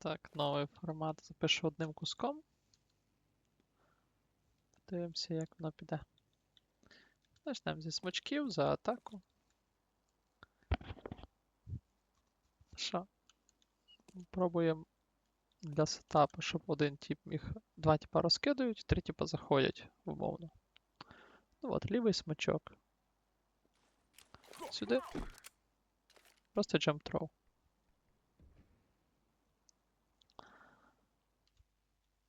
Так, новий формат запишу одним куском. Подивимося, як воно піде. Почнемо зі смачків за атаку. Що? Пробуємо для сетапу, щоб один тип міг. Два типа розкидують, три типа заходять умовно. Ну от, лівий смачок. Сюди. Просто jump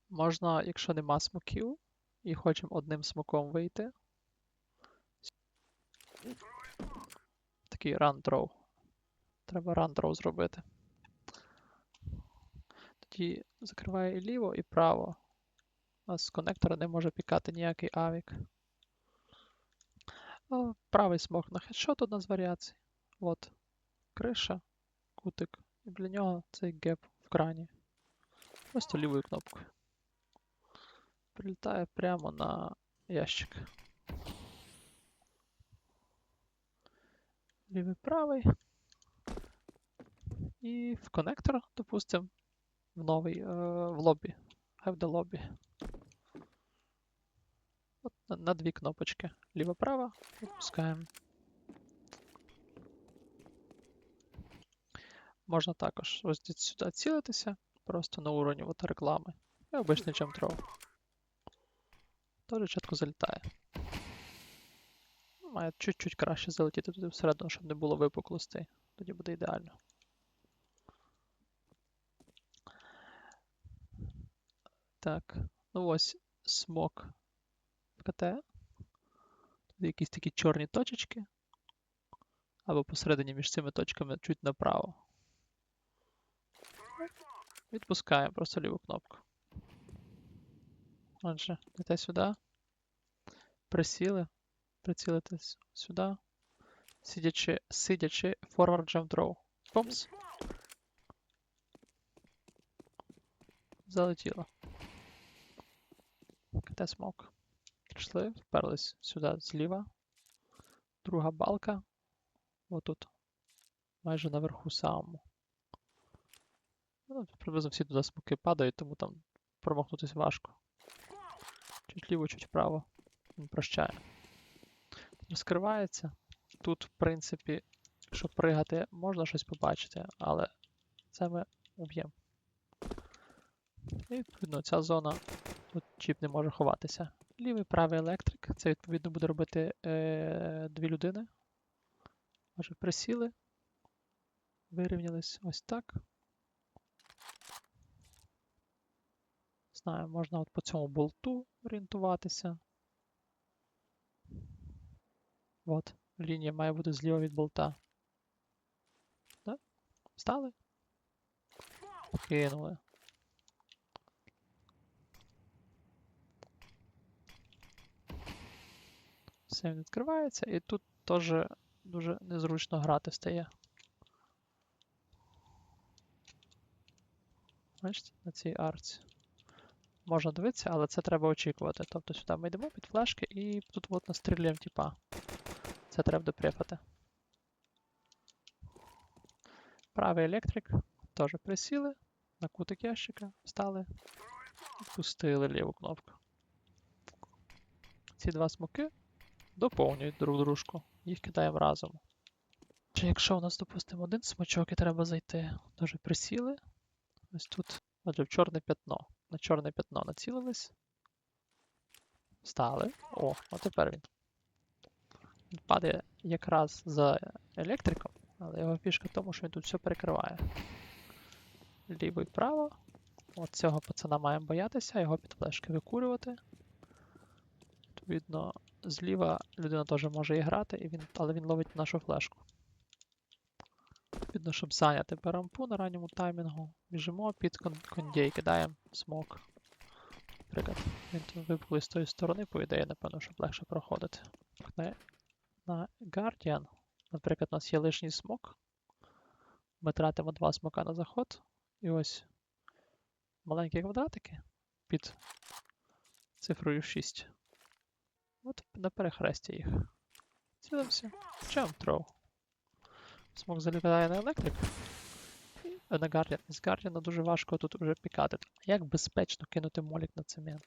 Можна, якщо нема смоків, і хочемо одним смоком вийти. Такий throw. Треба throw зробити. Тоді закриває і ліво, і право. А з конектора не може пікати ніякий авік. Правий смок на хедшот одна з варіацій. От. Криша, кутик. І для нього цей геп в крані. Просто лівою кнопкою. Прилітає прямо на ящик. Лівий правий. І в коннектор, допустимо, в новий, е, в лобі. Have the lobby. От на, на дві кнопочки. Ліва-права. Відпускаємо. Можна також ось сюди цілитися, просто на уровні от реклами. І обичний jump Теж чітко залітає. Має чуть-чуть краще залетіти туди всередину, щоб не було випуклостей. Тоді буде ідеально. Так, ну ось смок КТ. Тут якісь такі чорні точечки. Або посередині між цими точками чуть направо. Відпускаємо просто ліву кнопку. Отже, йдете сюди. Присіли. Прицілитись сюди. Сидячи, сидячи, forward jump throw. Помс. Залетіло. КТ смок. Пішли, вперлись сюди зліва. Друга балка. Отут. Майже наверху самому. Ну, приблизно всі туди смоки падають, тому там промахнутися важко. Чуть ліво, чуть вправо. Він прощає. Розкривається. Тут, в принципі, якщо пригати, можна щось побачити, але це ми уб'ємо. І відповідно ця зона тут чіп не може ховатися. Лівий правий електрик. Це відповідно буде робити е, дві людини. Може, присіли. Вирівнялись ось так. Знаю, можна от по цьому болту орієнтуватися. От, лінія має бути зліва від болта. Да? Встали? Кинули. Все відкривається, і тут теж дуже незручно грати стає. Бачите, на цій арці. Можна дивитися, але це треба очікувати. Тобто сюди ми йдемо під флешки і тут от настрілюємо типа. Це треба допрефати. Правий електрик. Теж присіли. На кутик ящика, встали. Пустили ліву кнопку. Ці два смоки доповнюють друг дружку. Їх кидаємо разом. Чи якщо у нас, допустимо, один смочок і треба зайти, теж присіли. Ось тут. Отже, в чорне п'ятно. На чорне п'ятно націлились. Встали. О, а тепер. Він падає якраз за електриком, але його фішка в тому, що він тут все перекриває. Ліво і право. От цього пацана маємо боятися, його під флешки викурювати. Відповідно, зліва людина теж може і грати, і він, але він ловить нашу флешку. Відповідно, щоб зайняти берампу на ранньому таймінгу, біжимо під кон кондей, кидаємо смок. Наприклад, він тут випуклий з тої сторони, по ідеї, напевно, щоб легше проходити. На, на Guardian, наприклад, у нас є лишній смок. Ми тратимо два смока на заход. І ось маленькі квадратики під цифрою 6. От на перехресті їх. Цілимося. Jump throw. Смок залітає на електрик. І на Guardian. З Guardian дуже важко тут вже пікати. Як безпечно кинути молік на цемент?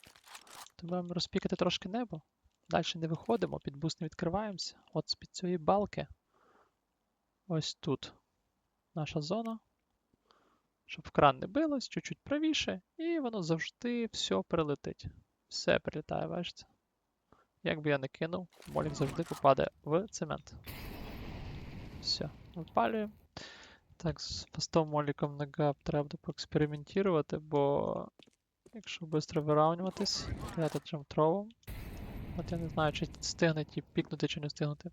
То будемо розпікати трошки небо. Далі не виходимо, під буст не відкриваємося. От з-під цієї балки. Ось тут наша зона. Щоб в кран не билось, чуть-чуть правіше, і воно завжди все прилетить. Все прилітає, бачите? Як би я не кинув, молік завжди попаде в цемент. Все, випалюємо. Так, з фастом моліком на гап треба буде поекспериментувати, бо якщо швидко вирівнюватись, кидати джамтровом. От я не знаю, чи встигне ті пікнути, чи не встигнути.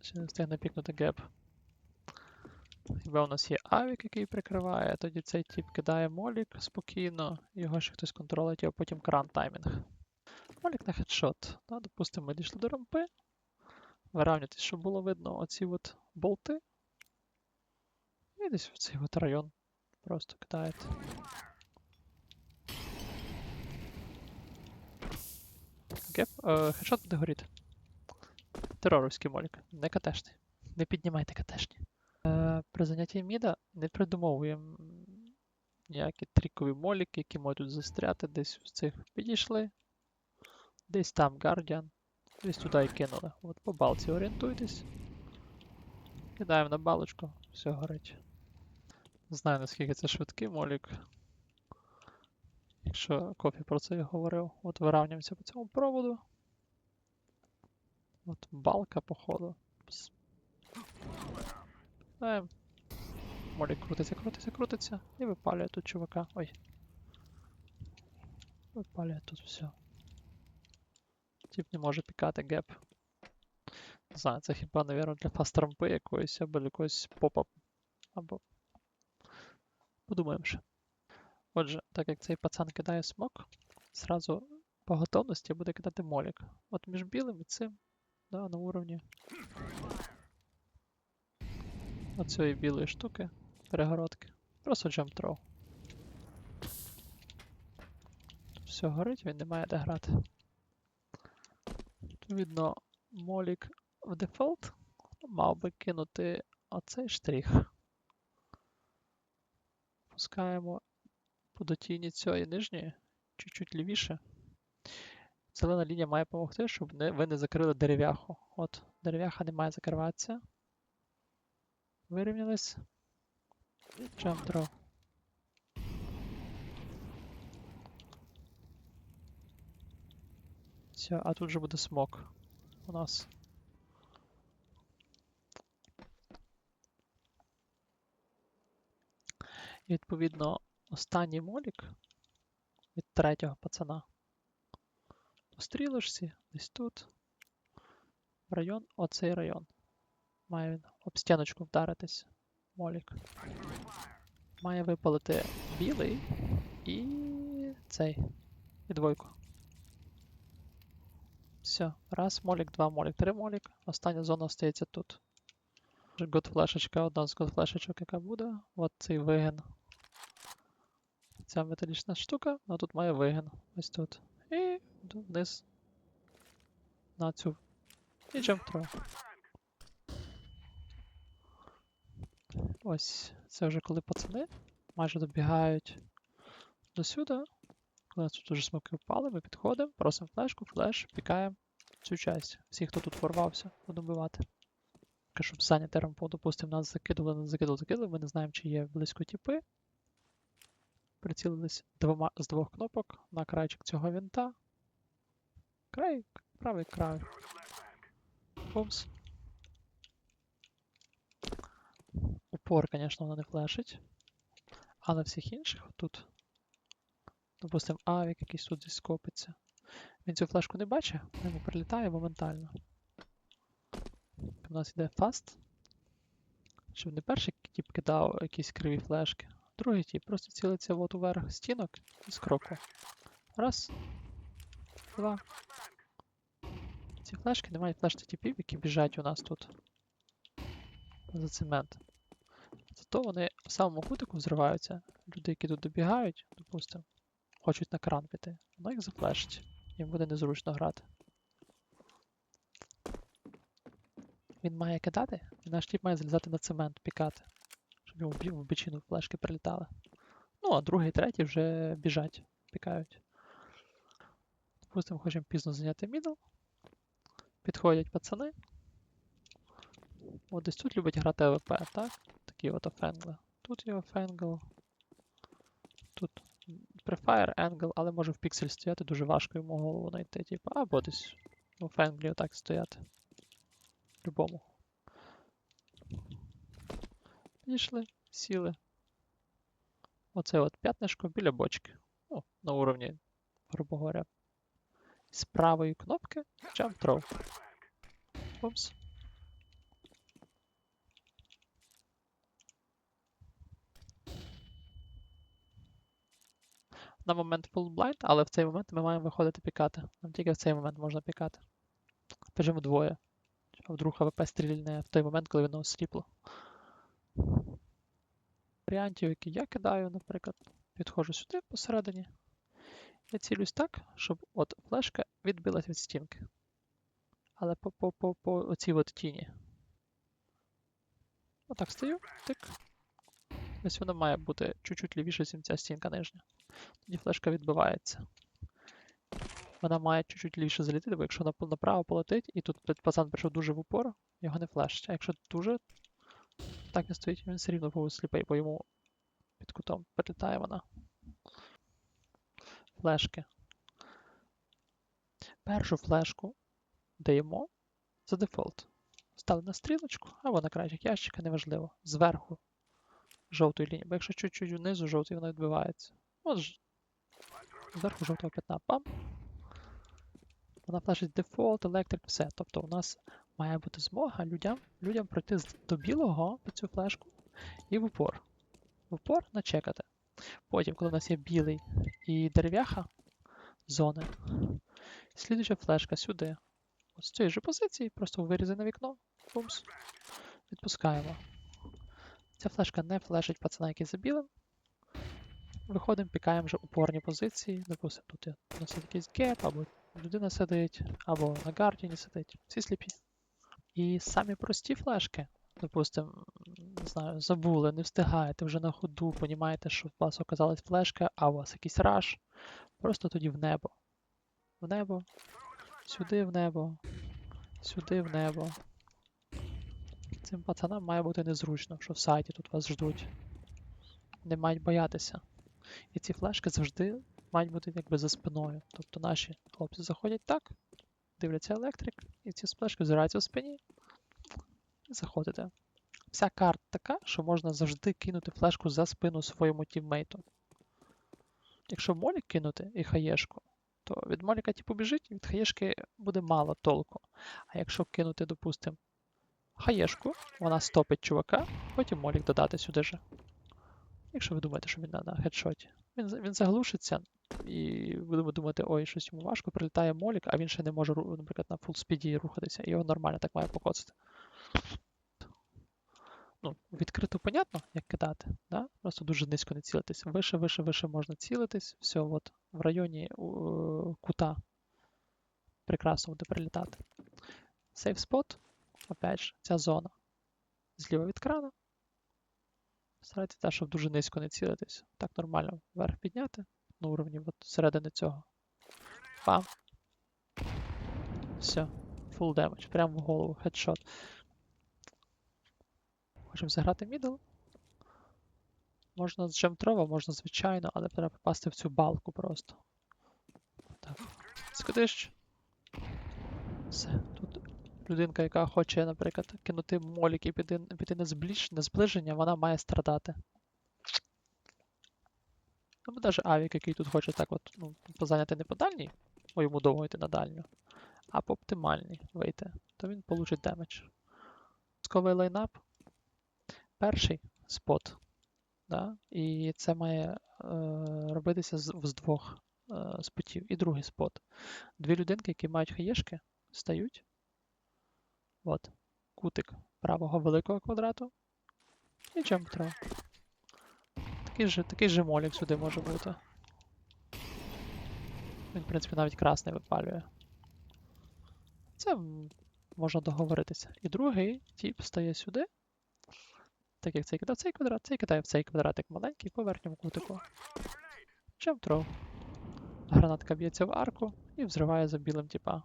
Чи не встигне пікнути геп. Хіба у нас є авік, який прикриває, тоді цей тип кидає молік спокійно, його ще хтось контролить, а потім кран таймінг. Молік на хедшот. Да, допустимо, ми дійшли до рампи. Вирівнюйтесь, щоб було видно оці от болти. І десь в цей район просто кидаєте. Геп, е, хедшот буде горіти. Тероровський молік, не катешний. Не піднімайте катешні. Е, при занятті міда не придумовуємо ніякі трікові моліки, які можуть застряти десь з цих підійшли. Десь там Guardian. Десь туди і кинули. От по балці орієнтуйтесь. Кидаємо на балочку, все горить. Не знаю наскільки це швидкий молік. Якщо Кофі про це і говорив. От вирівнюємося по цьому проводу. От балка, походу. Пс. Е, Молік крутиться, крутиться, крутиться і випалює тут чувака. Ой. Випалює тут все. Тип не може пікати геп. Не знаю, це хіба, навірно, для фастрампи якоїсь або якогось попа. Або. Подумаємо ще. Отже, так як цей пацан кидає смок, зразу по готовності буде кидати молік. От між білим і цим, да, на уровні оцієї білої штуки, перегородки. Просто throw. Все горить, він не має де грати. Відповідно, молік в дефолт мав би кинути оцей штрих. Пускаємо по дотіні цієї нижньої, чуть-чуть лівіше. Зелена лінія має допомогти, щоб не, ви не закрили дерев'яху. От, дерев'яха не має закриватися. Вирівнялись. Jump draw. Все, а тут же буде смок у нас. Відповідно останній молік від третього пацана. По десь тут. В район, оцей район. Має він об стіночку вдаритись. Молік. Має випалити білий і цей. І двойку. Все. Раз молік, два молік, три молік. Остання зона остається тут. Год-флешечка, одна з год-флешечок, яка буде. От цей вигін. Ця металічна штука, а тут має вигін. Ось тут. І вниз. На цю. І jump throw. Ось. Це вже коли пацани майже добігають до сюди. Коли нас тут вже смоки впали, ми підходимо, просимо флешку, флеш, пікаємо цю часть. Всі, хто тут вбивати. Таке, Щоб рампу, допустимо, нас закидували, нас закидували, закидували, ми не знаємо, чи є близько тіпи. Прицілились двома, з двох кнопок на крайчик цього винта. Край, правий край. Бумс. Упор, звісно, воно не флешить. А на всіх інших тут. Допустим, авік якийсь тут десь скопиться. Він цю флешку не бачить, йому прилітає моментально. У нас йде фаст. Щоб не перший тип кидав якісь криві флешки, другий тип просто цілиться от уверх стінок з кроку. Раз. Два. Ці флешки не мають флешти типів, які біжать у нас тут. За цемент. Зато вони в самому кутику взриваються. Люди, які тут добігають, допустимо, хочуть на кран піти, воно їх зафлешить. Їм буде незручно грати. Він має кидати, і наш тіп має залізати на цемент, пікати. Бі- в бічину флешки прилітали. Ну, а другий, третій вже біжать, пікають. Допустимо, хочемо пізно зайняти мідл. Підходять пацани. От десь тут любить грати АВП, так? Такі от офенгли. Тут є офенгл. Тут Prefire Angle, але може в піксель стояти, дуже важко йому голову знайти, типу, або десь в фенглі отак стояти. Любому. Підійшли, сіли. Оце от п'ятнишко біля бочки. Ну, на уровні, грубо говоря. З правої кнопки Jump Throw. Упс. на момент full blind, але в цей момент ми маємо виходити пікати. Нам тільки в цей момент можна пікати. Причому вдвоє. А вдруг АВП стрільне в той момент, коли воно осліпло. Варіантів, які я кидаю, наприклад, підходжу сюди посередині. Я цілюсь так, щоб от флешка відбилась від стінки. Але по, по, по, по оцій от тіні. Отак стою, тик. Десь воно має бути чуть-чуть лівіше, ніж ця стінка нижня. Тоді флешка відбивається. Вона має чуть-чуть лівіше залітити, бо якщо нап- направо полетить, і тут пацан прийшов дуже в упор, його не флешить. А якщо дуже так не стоїть, він все рівно був сліпий, бо йому під кутом прилітає вона. Флешки. Першу флешку даємо за дефолт. Ставимо на стрілочку або на краєчок ящика, неважливо. Зверху жовтої лінії. Бо якщо чуть-чуть внизу жовтий, воно відбивається. От ж. Зверху жовтого п'ятна. Пам. Вона флешить дефолт, електрик, все. Тобто у нас має бути змога людям, людям пройти до білого під цю флешку і в упор. В упор начекати. Потім, коли у нас є білий і дерев'яха зони, слідуюча флешка сюди. От з цієї ж позиції, просто вирізане вікно. Бумс. Відпускаємо. Ця флешка не флешить пацана, який за білим. Виходимо, пікаємо вже упорні позиції. Допустимо, тут у нас якийсь геп, або людина сидить, або на гардіні сидить. Всі сліпі. І самі прості флешки, допустимо, не знаю, забули, не встигаєте вже на ходу, понімаєте, що у вас оказалась флешка, а у вас якийсь раш. Просто тоді в небо. В небо, сюди в небо, сюди в небо. Цим пацанам має бути незручно, що в сайті тут вас ждуть. Не мають боятися. І ці флешки завжди мають бути якби за спиною. Тобто наші хлопці заходять так, дивляться електрик, і ці флешки взираються в спині. І заходите. Вся карта така, що можна завжди кинути флешку за спину своєму тіммейту. Якщо молік кинути і хаєшку, то від моліка типу біжить, і від хаєшки буде мало толку. А якщо кинути, допустимо, хаєшку, вона стопить чувака, потім молік додати сюди же. Якщо ви думаєте, що він на, на хедшоті. Він, він заглушиться, і будемо думати, ой, щось йому важко, прилітає молік, а він ще не може, наприклад, на фулспіді рухатися, і його нормально так має покоцати. Ну, відкрито понятно, як кидати, да? просто дуже низько не цілитись. Вище, вище, вище можна цілитись. Все, от в районі у, кута прекрасно буде прилітати. Сейф спот, опять же, ця зона зліва від крана. Старайтесь, так, щоб дуже низько не цілитись. Так нормально вверх підняти на уровні от середини цього. Пам. Все. Full damage. Прямо в голову. Хедшот. Хочемо заграти мідл. Можна з джемтрова, можна звичайно, але треба попасти в цю балку просто. Так. Скидиш. Все. Тут людинка, яка хоче, наприклад, кинути молік і піти, піти на, зближ, на зближення, вона має страдати. Ну, навіть авік, який тут хоче так от, ну, позайняти не по дальній, бо йому довго йти на дальню, а по оптимальній вийти, то він получить демедж. Сковий лайнап. Перший спот. Да? І це має е, робитися з, з двох е, спотів. І другий спот. Дві людинки, які мають хаєшки, стають. От. Кутик правого великого квадрату. І jump throw. Такий же, такий же молік сюди може бути. Він, в принципі, навіть красний випалює. Це можна договоритися. І другий тип стає сюди. Так як цей кидав цей квадрат, цей кидає в цей квадратик маленький по верхньому кутику. Jump throw. Гранатка б'ється в арку і взриває за білим тіпа.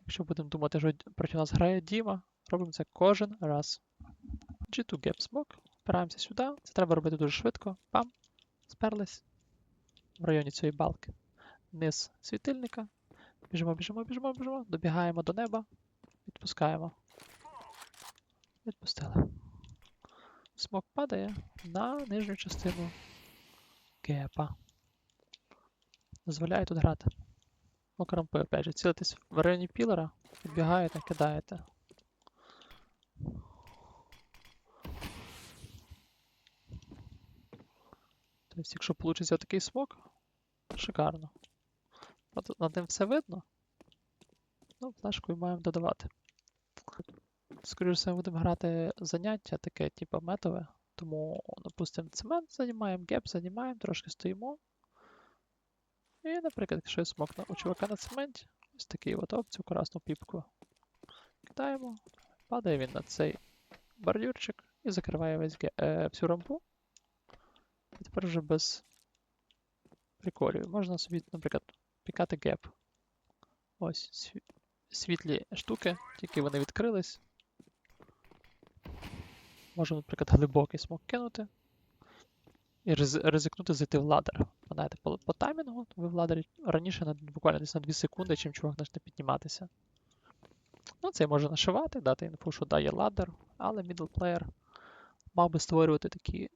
Якщо будемо думати, що проти нас грає Діма, робимо це кожен раз. G2 gap smoke. Впираємося сюди. Це треба робити дуже швидко. Пам. Сперлись. В районі цієї балки. Низ світильника. Біжимо, біжимо, біжимо, біжимо. Добігаємо до неба. Відпускаємо. Відпустили. Смок падає на нижню частину гепа. Дозволяє тут грати. Окрампи, опять же, цілитесь в районі пілера, підбігаєте, кидаєте. Тобто, якщо вийде такий смок, шикарно. Над ним все видно. Ну, флешкою маємо додавати. Скоріше все, будемо грати заняття таке, типу метове. Тому, допустимо, цемент займаємо, геп займаємо, трошки стоїмо. І, наприклад, якщо є смок на, у чувака на цементі, ось такий от оп, цю красну піпку. Кидаємо, падає він на цей бордюрчик і закриває весь е, всю рампу. І тепер вже без приколів. Можна собі, наприклад, пікати геп. Ось сві- світлі штуки, тільки вони відкрились. Можемо, наприклад, глибокий смок кинути. І riz- ризикнути зайти в ладер. Знаєте, по, по таймінгу ви в ладері раніше на, буквально десь на 2 секунди, чим чувак почне підніматися. Ну, це може нашивати, дати інфу, що дає ладер, але middle player мав би створювати такі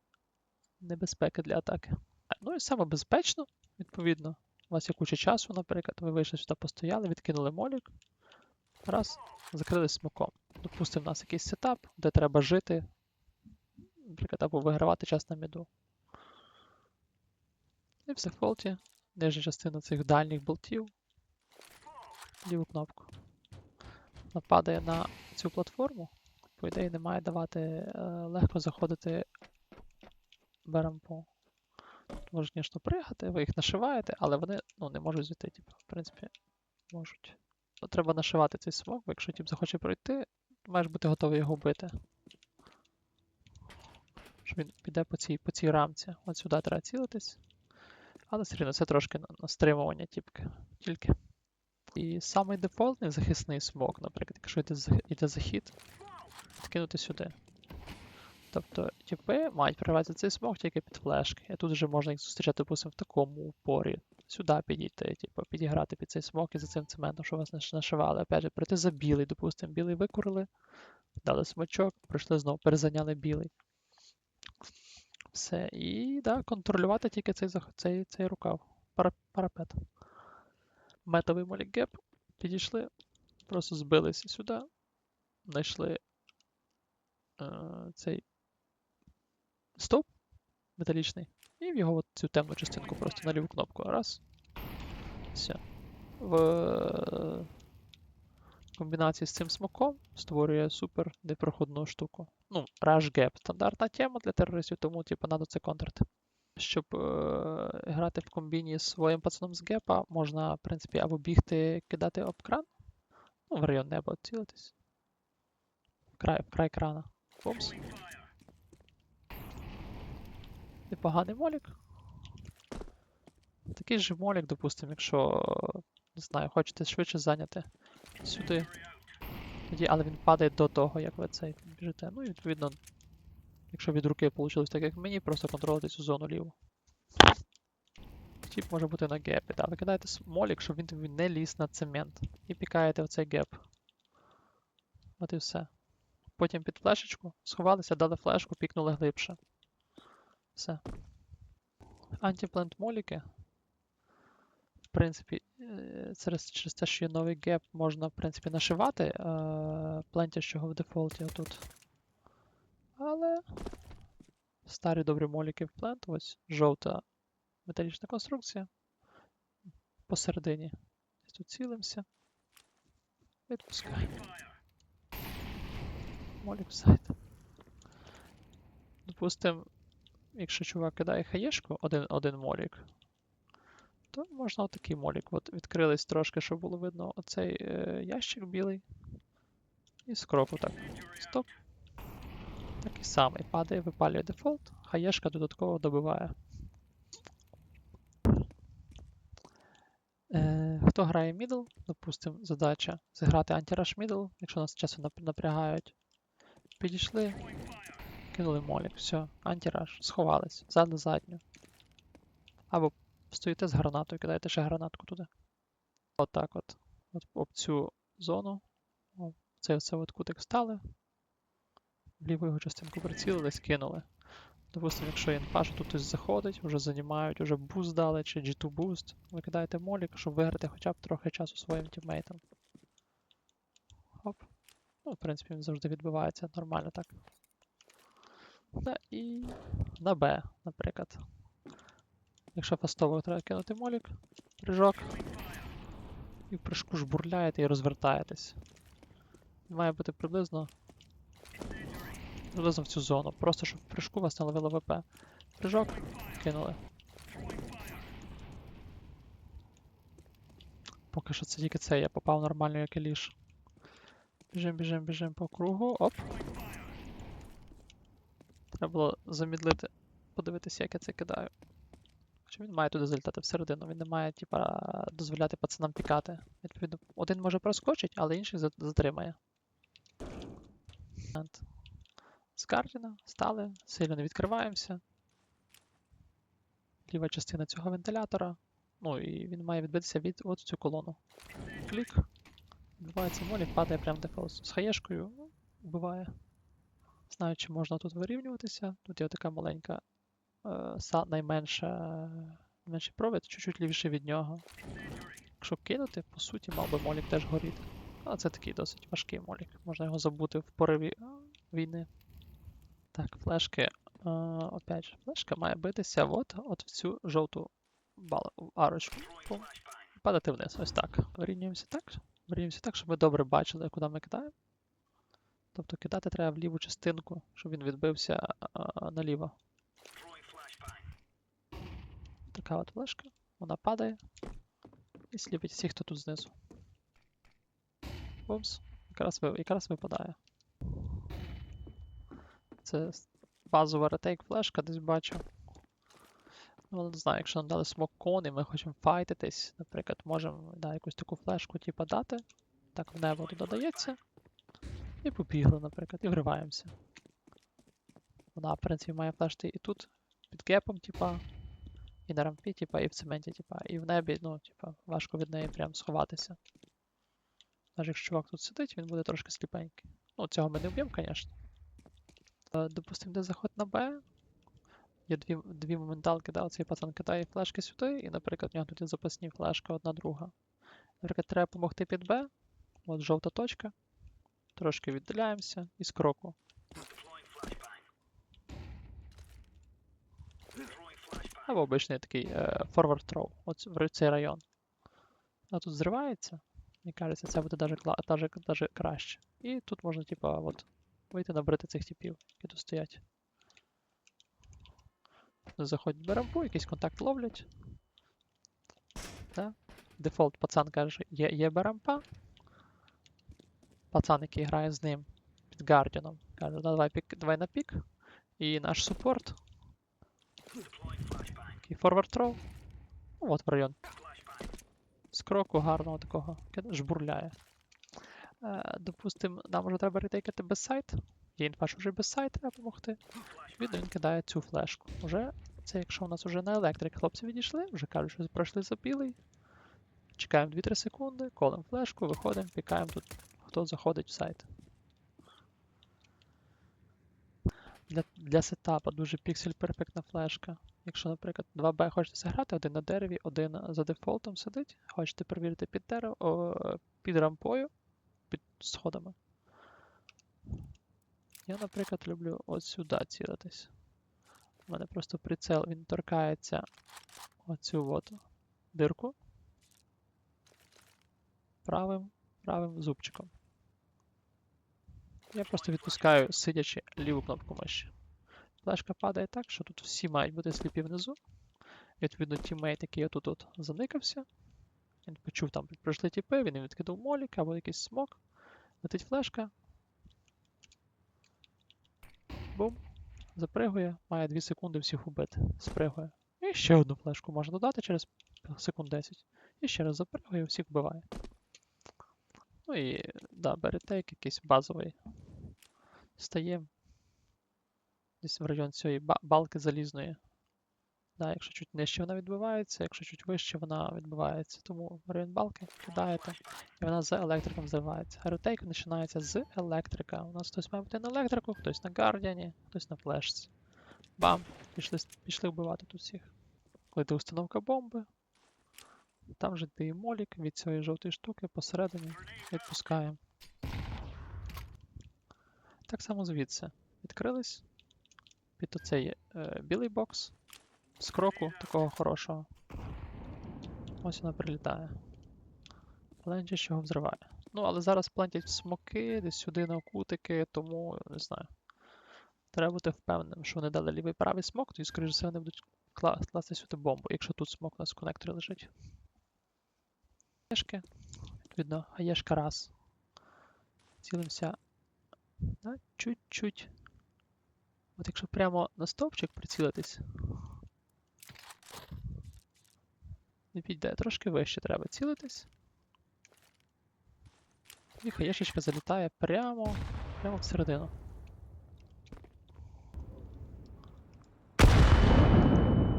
небезпеки для атаки. Ну і саме безпечно, відповідно. У вас є куча часу, наприклад, ви вийшли сюди, постояли, відкинули молік. Раз, закрили смоком. Допустимо, у нас якийсь сетап, де треба жити, наприклад, або вигравати час на міду. І в дефолті нижня частина цих дальніх болтів. Ліву кнопку. Вона падає на цю платформу. По ідеї не має давати е, легко заходити Тут Можна, звісно, пригати, ви їх нашиваєте, але вони ну, не можуть зайти, типу, в принципі, можуть. Ну, треба нашивати цей смок, бо якщо тип захоче пройти, маєш бути готовий його бити. Що він піде по цій, по цій рамці. От сюди треба цілитись. Але все рівно це трошки на, на стримування тіпки, тільки. І самий дефолтний захисний смок, наприклад, якщо йде, йде захід, відкинути сюди. Тобто тіпи мають проривати цей смок тільки під флешки. І тут вже можна їх зустрічати, допустимо, в такому упорі. Сюди підійти, типу, підіграти під цей смок і за цим цементом, що вас нашивали. Опять же, прийти за білий, допустимо, білий викурили, дали смачок, прийшли знову, перезайняли білий. Все. І да, контролювати тільки цей, цей, цей рукав. Пара, парапет. Метовий молікгеп. Підійшли, просто збилися сюди, знайшли е, цей стовп металічний, і в його цю темну частинку просто на ліву кнопку. Раз. Все. В е, комбінації з цим смоком створює супер непроходну штуку. Ну, Rush Gap стандартна тема для терористів, тому типу, треба це контрити. Щоб е, грати в комбіні з своїм пацаном з гепа, можна, в принципі, або бігти, кидати об кран, ну, в район неба цілитись. Край, край крана. Бомс. Непоганий молік. Такий же молік, допустимо, якщо, не знаю, хочете швидше зайняти сюди. Тоді, але він падає до того, як ви цей біжите. Ну і відповідно, якщо від руки вийшло так, як мені, просто контролювати цю зону ліву. Тіп може бути на гепі, да. Ви кидаєте молік, щоб він тобі не ліз на цемент. І пікаєте в цей геп. От і все. Потім під флешечку сховалися, дали флешку, пікнули глибше. Все. Антиплент моліки. В принципі, е, через, через те, що є новий геп, можна, в принципі, нашивати е, плентящого в дефолті отут. Але старі добрі моліки в плент, ось жовта металічна конструкція. Посередині. Тут цілимося. Відпускаємо. Молік сайт. Допустим, якщо чувак кидає хаєшку, один, один молік, то можна отакий молік. От відкрились трошки, щоб було видно оцей е, ящик білий. І з так. Стоп. Такий самий падає, випалює дефолт, хаєшка додатково добиває. Е, хто грає мідл, допустимо, задача зіграти антираш мідл, якщо нас часом напрягають. Підійшли, кинули молік, все, антираш, сховались, зад на задню. Або стоїте з гранатою, кидаєте ще гранатку туди. Отак от. От об цю зону. О, Цей оце от кутик стали. Ліву його частинку прицілились, кинули. Допустимо, якщо інфа, що тут хтось заходить, вже займають, вже буст дали, чи G2 буст, ви кидаєте молік, щоб виграти хоча б трохи часу своїм тіммейтам. Хоп. Ну, в принципі, він завжди відбивається нормально так. Та і на Б, наприклад. Якщо фастово треба кинути молік, прыжок. І в прыжку жбурляєте і розвертаєтесь. Має бути приблизно. Приблизно в цю зону. Просто щоб в прыжку вас не ловило ВП. Прыжок, кинули. Поки що це тільки це, я попав нормально, як і ліж. Біжим, біжим, біжим по кругу. Оп. Треба було замідлити, подивитися, як я це кидаю. Хоча він має туди залітати всередину, він не має, типа, дозволяти пацанам пікати. Відповідно, один може проскочить, але інший затримає. З Кардіна стали, сильно не відкриваємося. Ліва частина цього вентилятора. Ну і він має відбитися від от цю колону. Клік. Відбувається молі, падає прямо дефолт. З хаєшкою ну, вбиває. Знаю, чи можна тут вирівнюватися. Тут є така маленька, е, са, найменша, менший провід, чуть-чуть лівіше від нього. Якщо кинути, по суті, мав би молік теж горіти. Але це такий досить важкий молік. Можна його забути в пориві війни. Так, флешки. Е, опять же, флешка має битися от, от в цю жовту бал- арочку. Падати вниз. Ось так. Вирівнюємося так. Вирівнюємося так, щоб ми добре бачили, куди ми кидаємо. Тобто кидати треба в ліву частинку, щоб він відбився наліво. Така от флешка. Вона падає і сліпить всіх, хто тут знизу. Бумс. Якраз, якраз випадає. Це базова ретейк флешка, десь бачу. Ну, не знаю, якщо нам дали смок кон і ми хочемо файтитись, наприклад, можемо да, якусь таку флешку типу, дати. Так, в небо туди дається. І побігли, наприклад, і вриваємося. Вона, в принципі, має флешти і тут, під кепом, типа, і на рампі, типа, і в цементі, типа, і в небі, ну, типа, важко від неї прям сховатися. Навіть якщо чувак тут сидить, він буде трошки сліпенький. Ну, цього ми не вб'ємо, звісно. Е, Допустимо, де заход на Б. Є дві, дві моменталки, да, оцей пацан кидає флешки сюди, і, наприклад, в нього тут є запасні флешки одна друга. Наприклад, треба допомогти під Б. От жовта точка. Трошки віддаляємося і з кроку. Або обичний такий е, forward throw, от в цей район. А тут зривається. Мені кажеться, це буде даже, даже, даже краще. І тут можна, типа, от, вийти набрати цих типів, які тут стоять. Заходять в рампу, якийсь контакт ловлять. Да? Дефолт пацан каже, є, є берампа. Пацан, який грає з ним під Гардіаном, каже, «Да, давай, пік, давай на пік. І наш супорт. Такий forward throw. Ну, от в район. З кроку гарного такого жбурляє. Е, допустим, нам вже треба ретейкати без сайт. Є інфа, що вже без сайт треба допомогти. Відповідно, він кидає цю флешку. Уже це якщо у нас вже на електрик хлопці відійшли, вже кажуть, що пройшли за білий. Чекаємо 2-3 секунди, колем флешку, виходимо, пікаємо тут, хто заходить в сайт. Для, для сетапа дуже піксель перфектна флешка. Якщо, наприклад, 2Б хочете зіграти, один на дереві, один за дефолтом сидить, хочете перевірити під дерево, о, під рампою, під сходами. Я, наприклад, люблю от сюди цілитись. У мене просто прицел, він торкається оцю от дирку правим, правим зубчиком. Я просто відпускаю, сидячи ліву кнопку миші. Флешка падає так, що тут всі мають бути сліпі внизу. Відповідно, тіммейт, який отут от заникався. Він почув там пройшли тіпи, він їм відкидав молік або якийсь смок. Летить флешка. Бум. Запригує, має 2 секунди всіх убити. Спригує. І ще одну флешку можна додати через секунд 10. І ще раз запригує, всіх вбиває. Ну і да, беретейк якийсь базовий. Стає десь в район цієї балки залізної. Да, якщо чуть нижче вона відбивається, якщо чуть вище вона відбивається. Тому район балки кидаєте, і вона за електриком взривається. Ретейк починається з електрика. У нас хтось має бути на електрику, хтось на гардіані, хтось на флешці. Бам! Пішли, пішли вбивати тут всіх. Коли йде установка бомби, там же ти і молік від цієї жовтої штуки посередині відпускаємо. Так само звідси. Відкрились під оцей е, білий бокс з кроку такого хорошого. Ось вона прилітає. Плентіш його взриває. Ну, але зараз плентять смоки десь сюди на кутики, тому не знаю. Треба бути впевненим, що вони дали лівий правий смок, тоді, скоріше за все, вони будуть кла- класти сюди бомбу, якщо тут смок у нас в коннекторі лежить. Хаєшки. Відповідно, хаєшка раз. Цілимося на чуть-чуть. От якщо прямо на стовпчик прицілитись. Не піде, трошки вище треба цілитись. І хаєшечка залітає прямо, прямо всередину.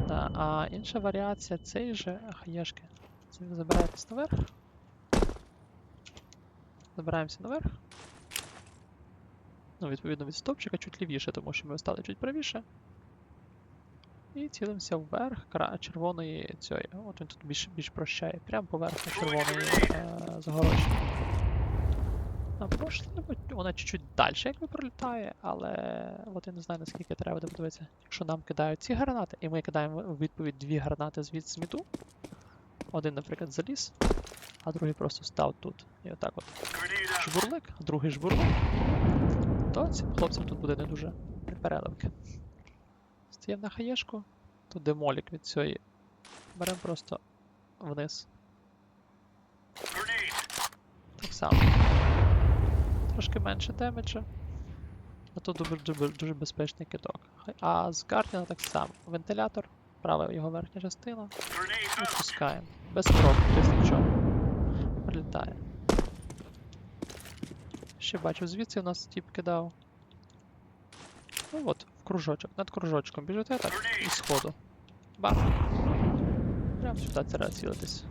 Да, а інша варіація цієї же хаєшки. Це забираєтесь наверх. Забираємося наверх. Ну, відповідно від стовпчика чуть лівіше, тому що ми стали чуть правіше. І цілимося вверх червоної цієї. От він тут більш, більш прощає. Прямо поверху червоної е, загорожі. А можливо, вона чуть-чуть далі якби пролітає, але от я не знаю наскільки треба подивитися. Якщо нам кидають ці гранати, і ми кидаємо у відповідь дві гранати звід сміту. Один, наприклад, заліз, а другий просто став тут. І отак от. Жбурлик, другий жбурлик. То цим хлопцям тут буде не дуже переливки. Стаємо на хаєшку, тут демолік від цієї. Беремо просто вниз. Так само. Трошки менше демеджа. А тут дуже, дуже, дуже безпечний кидок. А з Гардіана так само. Вентилятор, права його верхня частина. Відпускаємо. Без кроку, без нічого. Прилітає. Ще бачу, звідси у нас тіп кидав. Ну от, в кружочок. Над кружочком біжите так і сходу. Бам! Прямо сюди треба цілитись.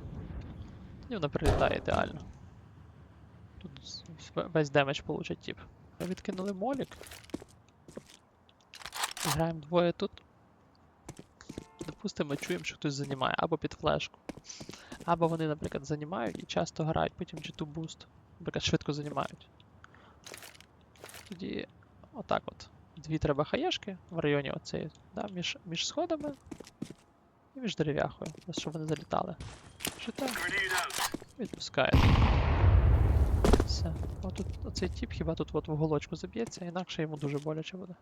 І вона прилітає ідеально. Тут весь демедж получить тип. Ми відкинули молік. Граємо двоє тут. Допустимо, чуємо, що хтось займає або під флешку. Або вони, наприклад, займають і часто грають потім G2 boost. Наприклад, швидко займають. Тоді отак от. Дві треба хаєшки в районі оцеї, да, між, між сходами і між дерев'яхою, щоб вони залітали. Жита. Відпускає. Все. Отут оцей тіп хіба тут от в голочку заб'ється, інакше йому дуже боляче буде.